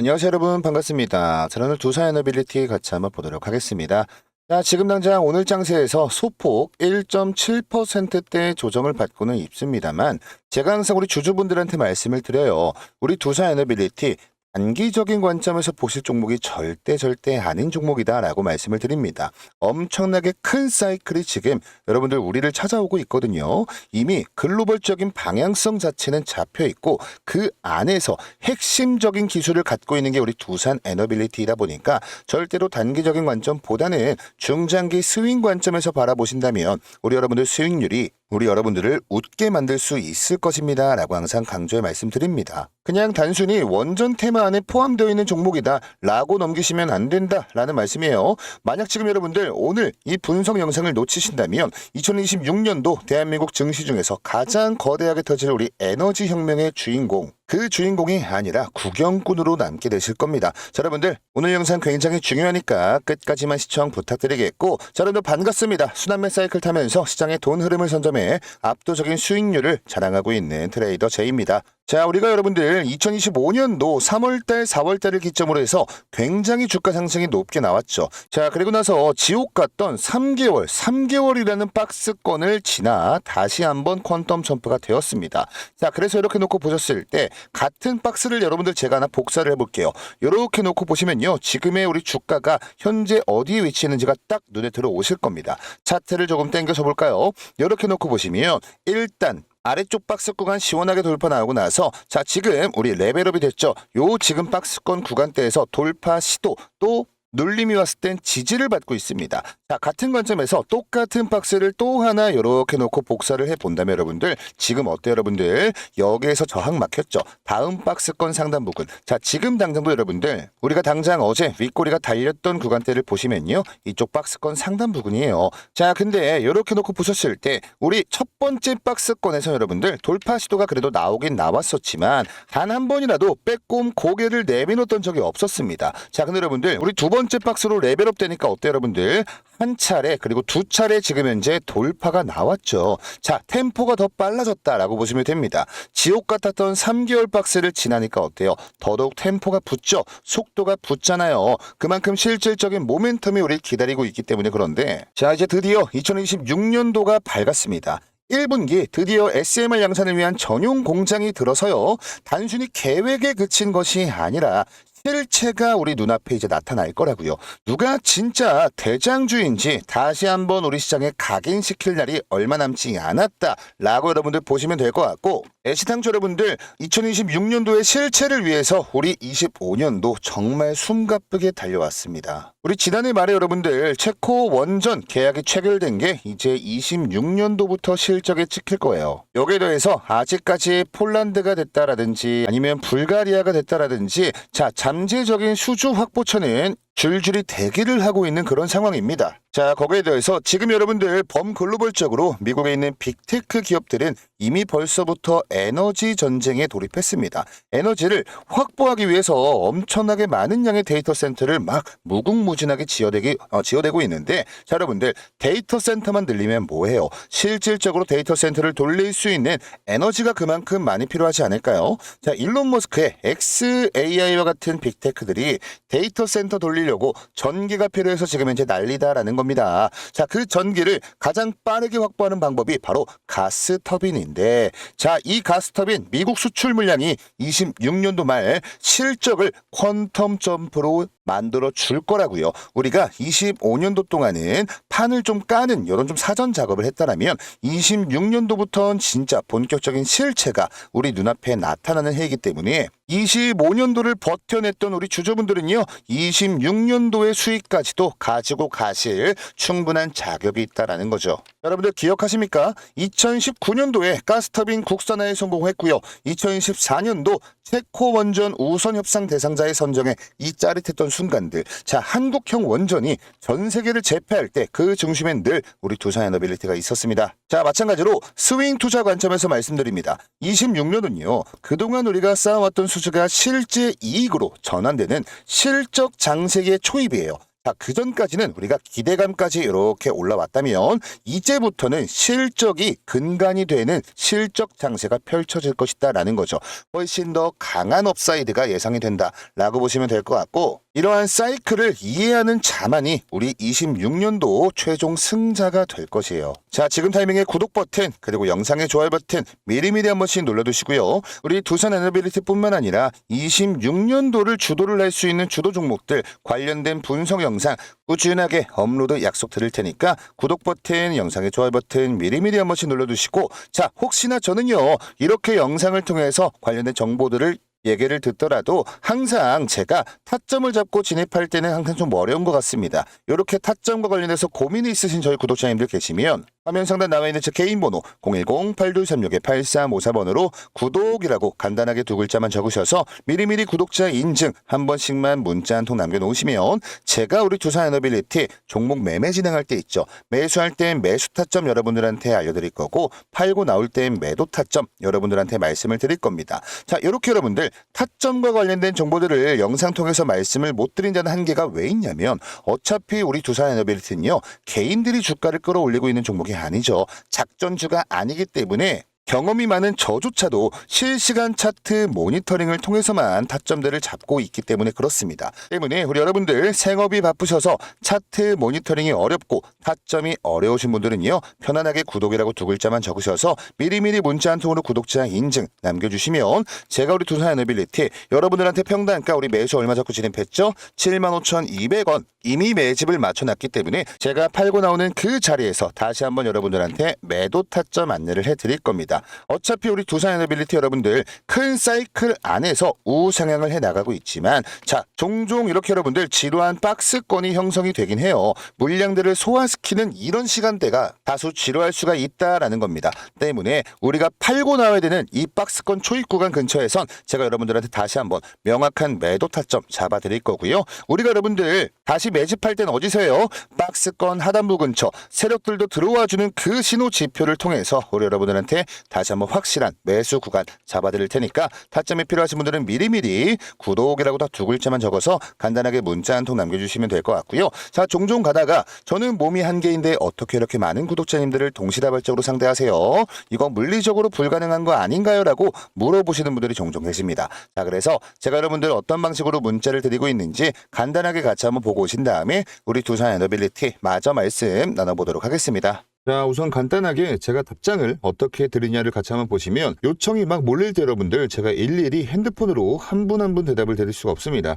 안녕하세요 여러분 반갑습니다. 자 오늘 두산 에너빌리티 같이 한번 보도록 하겠습니다. 자 지금 당장 오늘 장세에서 소폭 1.7%대 조정을 받고는 있습니다만 제가 항상 우리 주주분들한테 말씀을 드려요. 우리 두산 에너빌리티 단기적인 관점에서 보실 종목이 절대 절대 아닌 종목이다라고 말씀을 드립니다. 엄청나게 큰 사이클이 지금 여러분들 우리를 찾아오고 있거든요. 이미 글로벌적인 방향성 자체는 잡혀 있고 그 안에서 핵심적인 기술을 갖고 있는 게 우리 두산 에너빌리티이다 보니까 절대로 단기적인 관점보다는 중장기 스윙 관점에서 바라보신다면 우리 여러분들 수익률이 우리 여러분들을 웃게 만들 수 있을 것입니다. 라고 항상 강조해 말씀드립니다. 그냥 단순히 원전 테마 안에 포함되어 있는 종목이다. 라고 넘기시면 안 된다. 라는 말씀이에요. 만약 지금 여러분들 오늘 이 분석 영상을 놓치신다면 2026년도 대한민국 증시 중에서 가장 거대하게 터질 우리 에너지 혁명의 주인공 그 주인공이 아니라 구경꾼으로 남게 되실 겁니다. 자, 여러분들 오늘 영상 굉장히 중요하니까 끝까지만 시청 부탁드리겠고 자, 여러분들 반갑습니다. 순환매 사이클 타면서 시장의 돈 흐름을 선점해 압도적인 수익률을 자랑하고 있는 트레이더 제이입니다. 자, 우리가 여러분들 2025년도 3월달, 4월달을 기점으로 해서 굉장히 주가 상승이 높게 나왔죠. 자, 그리고 나서 지옥 같던 3개월, 3개월이라는 박스권을 지나 다시 한번 퀀텀 점프가 되었습니다. 자, 그래서 이렇게 놓고 보셨을 때 같은 박스를 여러분들 제가 하나 복사를 해볼게요. 이렇게 놓고 보시면요. 지금의 우리 주가가 현재 어디에 위치했는지가 딱 눈에 들어오실 겁니다. 차트를 조금 당겨서 볼까요? 이렇게 놓고 보시면 일단 아래쪽 박스 구간 시원하게 돌파 나오고 나서 자 지금 우리 레벨업이 됐죠. 요 지금 박스권 구간대에서 돌파 시도 또 눌림이 왔을 땐 지지를 받고 있습니다. 자, 같은 관점에서 똑같은 박스를 또 하나 이렇게 놓고 복사를 해 본다면 여러분들 지금 어때요, 여러분들? 여기에서 저항 막혔죠. 다음 박스권 상단 부근. 자, 지금 당장도 여러분들 우리가 당장 어제 윗꼬리가 달렸던 구간대를 보시면요. 이쪽 박스권 상단 부근이에요. 자, 근데 이렇게 놓고 보셨을 때 우리 첫 번째 박스권에서 여러분들 돌파 시도가 그래도 나오긴 나왔었지만 단 한 번이라도 빼꼼 고개를 내밀었던 적이 없었습니다. 자, 근데 여러분들 우리 두 번째 박스로 레벨업 되니까 어때요, 여러분들? 한 차례 그리고 두 차례 지금 현재 돌파가 나왔죠. 자, 템포가 더 빨라졌다라고 보시면 됩니다. 지옥 같았던 3개월 박스를 지나니까 어때요? 더더욱 템포가 붙죠. 속도가 붙잖아요. 그만큼 실질적인 모멘텀이 우리 기다리고 있기 때문에 그런데 자, 이제 드디어 2026년도가 밝았습니다. 1분기 드디어 SMR 양산을 위한 전용 공장이 들어서요. 단순히 계획에 그친 것이 아니라 실체가 우리 눈앞에 이제 나타날 거라고요. 누가 진짜 대장주인지 다시 한번 우리 시장에 각인시킬 날이 얼마 남지 않았다라고 여러분들 보시면 될 것 같고 애시당초 여러분들 2026년도의 실체를 위해서 우리 25년도 정말 숨가쁘게 달려왔습니다. 우리 지난해 말에 여러분들 체코 원전 계약이 체결된 게 이제 26년도부터 실적에 찍힐 거예요. 여기에 더해서 아직까지 폴란드가 됐다라든지 아니면 불가리아가 됐다라든지 자 잠재적인 수주 확보처는 줄줄이 대기를 하고 있는 그런 상황입니다. 자, 거기에 대해서 지금 여러분들 범글로벌적으로 미국에 있는 빅테크 기업들은 이미 벌써부터 에너지 전쟁에 돌입했습니다. 에너지를 확보하기 위해서 엄청나게 많은 양의 데이터 센터를 막 무궁무진하게 지어대기, 어, 지어대고 있는데, 자, 여러분들 데이터 센터만 들리면 뭐해요? 실질적으로 데이터 센터를 돌릴 수 있는 에너지가 그만큼 많이 필요하지 않을까요? 자, 일론 머스크의 XAI와 같은 빅테크들이 데이터 센터 돌리 려고 전기가 필요해서 지금 현재 난리다라는 겁니다. 자, 그 전기를 가장 빠르게 확보하는 방법이 바로 가스 터빈인데, 자, 이 가스 터빈 미국 수출 물량이 26년도 말 실적을 퀀텀 점프로 만들어 줄 거라고요. 우리가 25년도 동안은 판을 좀 까는 이런 좀 사전 작업을 했다라면 26년도부터는 진짜 본격적인 실체가 우리 눈앞에 나타나는 해이기 때문에 25년도를 버텨냈던 우리 주주분들은요 26년도의 수익까지도 가지고 가실 충분한 자격이 있다라는 거죠. 여러분들 기억하십니까? 2019년도에 가스터빈 국산화에 성공했고요. 2014년도 체코 원전 우선 협상 대상자의 선정에 이 짜릿했던 순간들. 자, 한국형 원전이 전 세계를 제패할 때 그 중심엔 늘 우리 두산 에너빌리티가 있었습니다. 자, 마찬가지로 스윙 투자 관점에서 말씀드립니다. 26년은요. 그동안 우리가 쌓아왔던 수주가 실제 이익으로 전환되는 실적 장세기의 초입이에요. 자, 그 전까지는 우리가 기대감까지 이렇게 올라왔다면 이제부터는 실적이 근간이 되는 실적 장세가 펼쳐질 것이다라는 거죠. 훨씬 더 강한 업사이드가 예상이 된다라고 보시면 될 것 같고 이러한 사이클을 이해하는 자만이 우리 26년도 최종 승자가 될 것이에요. 자, 지금 타이밍에 구독 버튼 그리고 영상의 좋아요 버튼 미리미리 한 번씩 눌러두시고요. 우리 두산 에너빌리티뿐만 아니라 26년도를 주도를 할 수 있는 주도 종목들 관련된 분석 영상 꾸준하게 업로드 약속 드릴 테니까 구독 버튼, 영상의 좋아요 버튼 미리미리 한 번씩 눌러두시고 자 혹시나 저는요 이렇게 영상을 통해서 관련된 정보들을 얘기를 듣더라도 항상 제가 타점을 잡고 진입할 때는 항상 좀 어려운 것 같습니다. 이렇게 타점과 관련해서 고민이 있으신 저희 구독자님들 계시면 화면 상단 나와 있는 제 개인 번호 010-8236-8354번으로 구독이라고 간단하게 두 글자만 적으셔서 미리미리 구독자 인증 한 번씩만 문자 한 통 남겨놓으시면 제가 우리 두산 에너빌리티 종목 매매 진행할 때 있죠. 매수할 땐 매수 타점 여러분들한테 알려드릴 거고 팔고 나올 땐 매도 타점 여러분들한테 말씀을 드릴 겁니다. 자 이렇게 여러분들 타점과 관련된 정보들을 영상 통해서 말씀을 못 드린다는 한계가 왜 있냐면 어차피 우리 두산 에너빌리티는요 개인들이 주가를 끌어올리고 있는 종목이 아니죠. 작전주가 아니기 때문에 경험이 많은 저조차도 실시간 차트 모니터링을 통해서만 타점들을 잡고 있기 때문에 그렇습니다. 때문에 우리 여러분들 생업이 바쁘셔서 차트 모니터링이 어렵고 타점이 어려우신 분들은요 편안하게 구독이라고 두 글자만 적으셔서 미리미리 문자 한 통으로 구독자 인증 남겨주시면 제가 우리 두산 에너빌리티 여러분들한테 평단가 우리 매수 얼마 잡고 진입했죠? 75,200원 이미 매집을 맞춰놨기 때문에 제가 팔고 나오는 그 자리에서 다시 한번 여러분들한테 매도 타점 안내를 해드릴 겁니다. 어차피 우리 두산 에너빌리티 여러분들 큰 사이클 안에서 우상향을 해 나가고 있지만 자 종종 이렇게 여러분들 지루한 박스권이 형성이 되긴 해요. 물량들을 소화시키는 이런 시간대가 다소 지루할 수가 있다라는 겁니다. 때문에 우리가 팔고 나와야 되는 이 박스권 초입 구간 근처에선 제가 여러분들한테 다시 한번 명확한 매도 타점 잡아드릴 거고요. 우리가 여러분들 다시 매집할 땐 어디서요? 박스권 하단부 근처 세력들도 들어와주는 그 신호 지표를 통해서 우리 여러분들한테 다시 한번 확실한 매수 구간 잡아드릴 테니까 타점이 필요하신 분들은 미리미리 구독이라고 다 두 글자만 적어서 간단하게 문자 한 통 남겨주시면 될 것 같고요. 자 종종 가다가 저는 몸이 한 개인데 어떻게 이렇게 많은 구독자님들을 동시다발적으로 상대하세요? 이거 물리적으로 불가능한 거 아닌가요? 라고 물어보시는 분들이 종종 계십니다. 자 그래서 제가 여러분들 어떤 방식으로 문자를 드리고 있는지 간단하게 같이 한번 보고 오신 다음에 우리 두산 에너빌리티 마저 말씀 나눠보도록 하겠습니다. 자, 우선 간단하게 제가 답장을 어떻게 드리냐를 같이 한번 보시면 요청이 막 몰릴 때 여러분들 제가 일일이 핸드폰으로 한 분 한 분 대답을 드릴 수가 없습니다.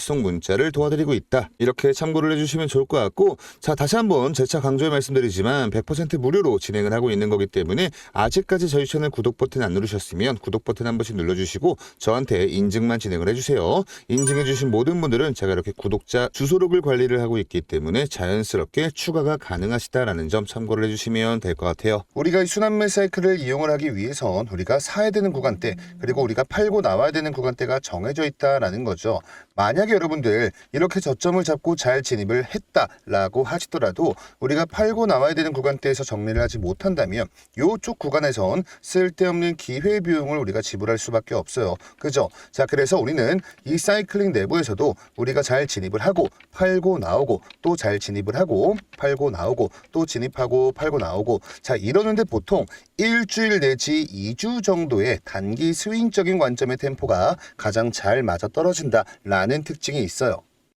발송 문자를 도와드리고 있다. 이렇게 참고를 해주시면 좋을 것 같고 자 다시 한번 재차 강조해 말씀드리지만 100% 무료로 진행을 하고 있는 거기 때문에 아직까지 저희 채널 구독 버튼 안 누르셨으면 구독 버튼 한 번씩 눌러주시고 저한테 인증만 진행을 해주세요. 인증해주신 모든 분들은 제가 이렇게 구독자 주소록을 관리를 하고 있기 때문에 자연스럽게 추가가 가능하시다라는 점 참고를 해주시면 될 것 같아요. 우리가 이 순환매 사이클을 이용을 하기 위해선 우리가 사야 되는 구간대 그리고 우리가 팔고 나와야 되는 구간대가 정해져 있다라는 거죠. 만약에 여러분들 이렇게 저점을 잡고 잘 진입을 했다라고 하시더라도 우리가 팔고 나와야 되는 구간대에서 정리를 하지 못한다면 요쪽 구간에선 쓸데없는 기회 비용을 우리가 지불할 수밖에 없어요. 그죠? 자, 그래서 우리는 이 사이클링 내부에서도 우리가 잘 진입을 하고 팔고 나오고 또 잘 진입을 하고 팔고 나오고 또 진입하고 팔고 나오고 자, 이러는데 보통 일주일 내지 2주 정도의 단기 스윙적인 관점의 템포가 가장 잘 맞아 떨어진다라는 특징 이 있어요.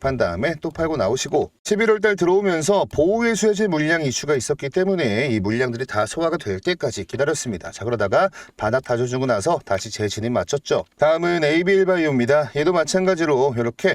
한 다음에 또 팔고 나오시고 11월 달 들어오면서 보호의 수혜제 물량 이슈가 있었기 때문에 이 물량들이 다 소화가 될 때까지 기다렸습니다. 자, 그러다가 바닥 다져주고 나서 다시 재진입 맞췄죠. 다음은 AB일바이오입니다. 얘도 마찬가지로 이렇게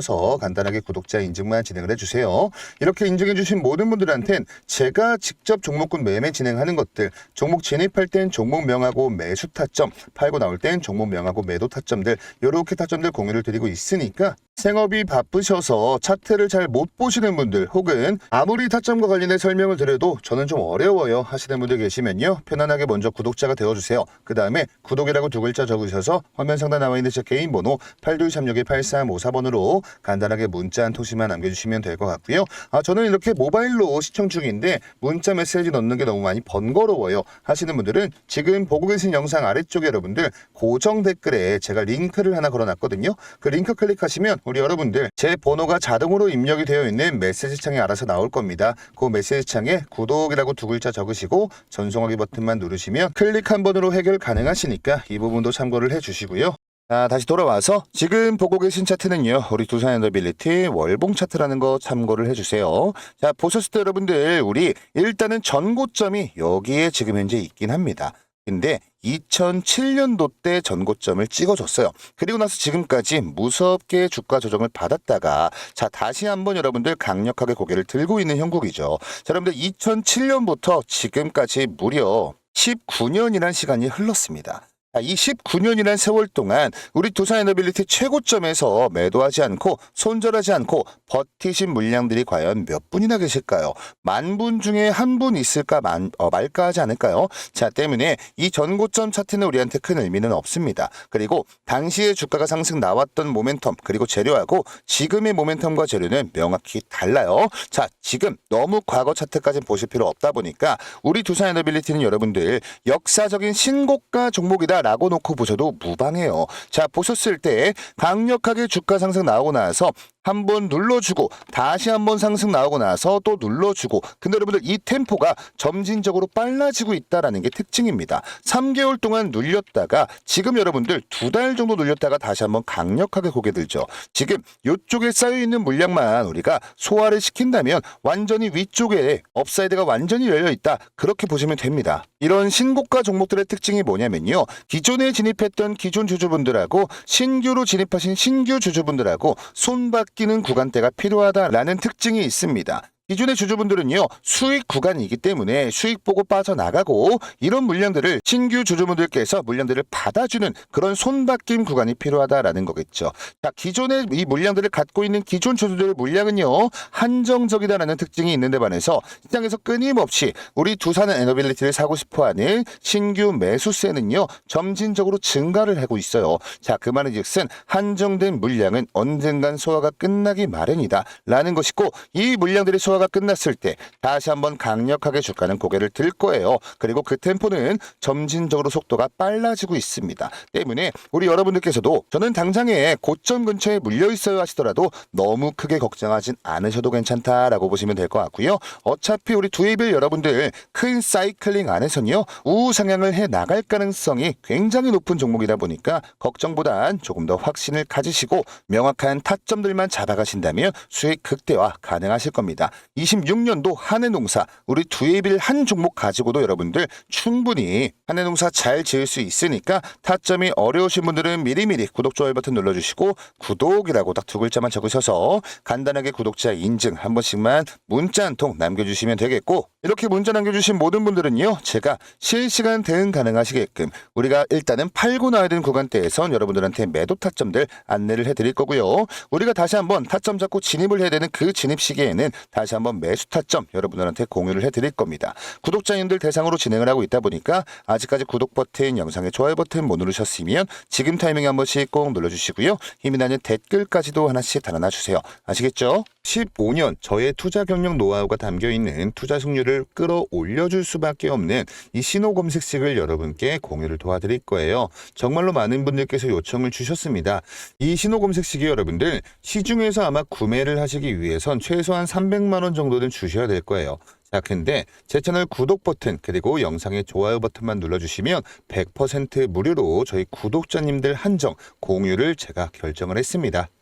간단하게 구독자 인증만 진행을 해주세요. 이렇게 인증해주신 모든 분들한텐 제가 직접 종목군 매매 진행하는 것들, 종목 진입할 땐 종목 명하고 매수 타점, 팔고 나올 땐 종목 명하고 매도 타점들, 이렇게 타점들 공유를 드리고 있으니까 생업이 바쁘셔서 차트를 잘 못 보시는 분들 혹은 아무리 타점과 관련해 설명을 드려도 저는 좀 어려워요 하시는 분들 계시면요 편안하게 먼저 구독자가 되어주세요 그 다음에 구독이라고 두 글자 적으셔서 화면 상단 나와 있는 제 개인 번호 8236-8354번으로 간단하게 문자 한 통신만 남겨주시면 될 것 같고요 아 저는 이렇게 모바일로 시청 중인데 문자 메시지 넣는 게 너무 많이 번거로워요 하시는 분들은 지금 보고 계신 영상 아래쪽에 여러분들 고정 댓글에 제가 링크를 하나 걸어놨거든요 그 링크 클릭하시면 우리 여러분들 제 번호가 자동으로 입력이 되어 있는 메시지 창에 알아서 나올 겁니다. 그 메시지 창에 구독이라고 두 글자 적으시고 전송하기 버튼만 누르시면 클릭 한 번으로 해결 가능하시니까 이 부분도 참고를 해주시고요. 자, 다시 돌아와서 지금 보고 계신 차트는요. 우리 두산 엔더빌리티 월봉 차트라는 거 참고를 해주세요. 자, 보셨을 때 여러분들 우리 일단은 전고점이 여기에 지금 현재 있긴 합니다. 근데 2007년도 때 전고점을 찍어줬어요. 그리고 나서 지금까지 무섭게 주가 조정을 받았다가 자 다시 한번 여러분들 강력하게 고개를 들고 있는 형국이죠. 자, 여러분들 2007년부터 지금까지 무려 19년이라는 시간이 흘렀습니다. 자, 이 19년이라는 세월 동안 우리 두산 에너빌리티 최고점에서 매도하지 않고 손절하지 않고 버티신 물량들이 과연 몇 분이나 계실까요? 만 분 중에 한 분 있을까 만, 어, 말까 하지 않을까요? 자 때문에 이 전고점 차트는 우리한테 큰 의미는 없습니다. 그리고 당시에 주가가 상승 나왔던 모멘텀 그리고 재료하고 지금의 모멘텀과 재료는 명확히 달라요. 자 지금 너무 과거 차트까지 보실 필요 없다 보니까 우리 두산 에너빌리티는 여러분들 역사적인 신고가 종목이다. 라고 놓고 보셔도 무방해요. 자, 보셨을 때 강력하게 주가 상승 나오고 나서 한 번 눌러주고 다시 한 번 상승 나오고 나서 또 눌러주고 근데 여러분들 이 템포가 점진적으로 빨라지고 있다라는 게 특징입니다. 3개월 동안 눌렸다가 지금 여러분들 두 달 정도 눌렸다가 다시 한번 강력하게 고개 들죠. 지금 이쪽에 쌓여 있는 물량만 우리가 소화를 시킨다면 완전히 위쪽에 업사이드가 완전히 열려 있다. 그렇게 보시면 됩니다. 이런 신고가 종목들의 특징이 뭐냐면요. 기존에 진입했던 기존 주주분들하고 신규로 진입하신 신규 주주분들하고 손 바뀌는 구간대가 필요하다라는 특징이 있습니다. 기존의 주주분들은요 수익 구간이기 때문에 수익 보고 빠져나가고 이런 물량들을 신규 주주분들께서 물량들을 받아주는 그런 손바뀜 구간이 필요하다라는 거겠죠. 자 기존의 이 물량들을 갖고 있는 기존 주주들의 물량은요 한정적이다라는 특징이 있는데 반해서 시장에서 끊임없이 우리 두산은 에너빌리티를 사고 싶어하는 신규 매수세는요 점진적으로 증가를 하고 있어요. 자그 말은즉슨 한정된 물량은 언젠간 소화가 끝나기 마련이다라는 것이고 이 물량들의 소화가 끝났을 때 다시 한번 강력하게 주가는 고개를 들 거예요. 그리고 그 템포는 점진적으로 속도가 빨라지고 있습니다. 때문에 우리 여러분들께서도 저는 당장에 고점 근처에 물려 있어야 하시더라도 너무 크게 걱정하진 않으셔도 괜찮다라고 보시면 될 것 같고요. 어차피 우리 두이빌 여러분들 큰 사이클링 안에서는요 우상향을 해 나갈 가능성이 굉장히 높은 종목이다 보니까 걱정보단 조금 더 확신을 가지시고 명확한 타점들만 잡아가신다면 수익 극대화 가능하실 겁니다. 26년도 한해농사 우리 두예빌 한 종목 가지고도 여러분들 충분히 한해농사 잘 지을 수 있으니까 타점이 어려우신 분들은 미리미리 구독 좋아요 버튼 눌러주시고 구독이라고 딱 두 글자만 적으셔서 간단하게 구독자 인증 한 번씩만 문자 한 통 남겨주시면 되겠고 이렇게 문자 남겨주신 모든 분들은요 제가 실시간 대응 가능하시게끔 우리가 일단은 팔고 나야 되는 구간대에선 여러분들한테 매도 타점들 안내를 해드릴 거고요 우리가 다시 한번 타점 잡고 진입을 해야 되는 그 진입 시기에는 다시 한번 매수 타점 여러분들한테 공유를 해드릴 겁니다. 구독자님들 대상으로 진행을 하고 있다 보니까 아직까지 구독 버튼, 영상에 좋아요 버튼 못 누르셨으면 지금 타이밍에 한 번씩 꼭 눌러주시고요. 힘이 나는 댓글까지도 하나씩 달아놔 주세요. 아시겠죠? 15년 저의 투자 경력 노하우가 담겨 있는 투자 승률을 끌어올려줄 수밖에 없는 이 신호 검색식을 여러분께 공유를 도와드릴 거예요. 정말로 많은 분들께서 요청을 주셨습니다. 이 신호 검색식이 여러분들 시중에서 아마 구매를 하시기 위해선 최소한 300만 원 정도는 주셔야 될 거예요. 자, 근데 제 채널 구독 버튼 그리고 영상의 좋아요 버튼만 눌러주시면 100% 무료로 저희 구독자님들 한정 공유를 제가 결정을 했습니다.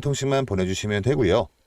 통씩만 보내주시면 되고요.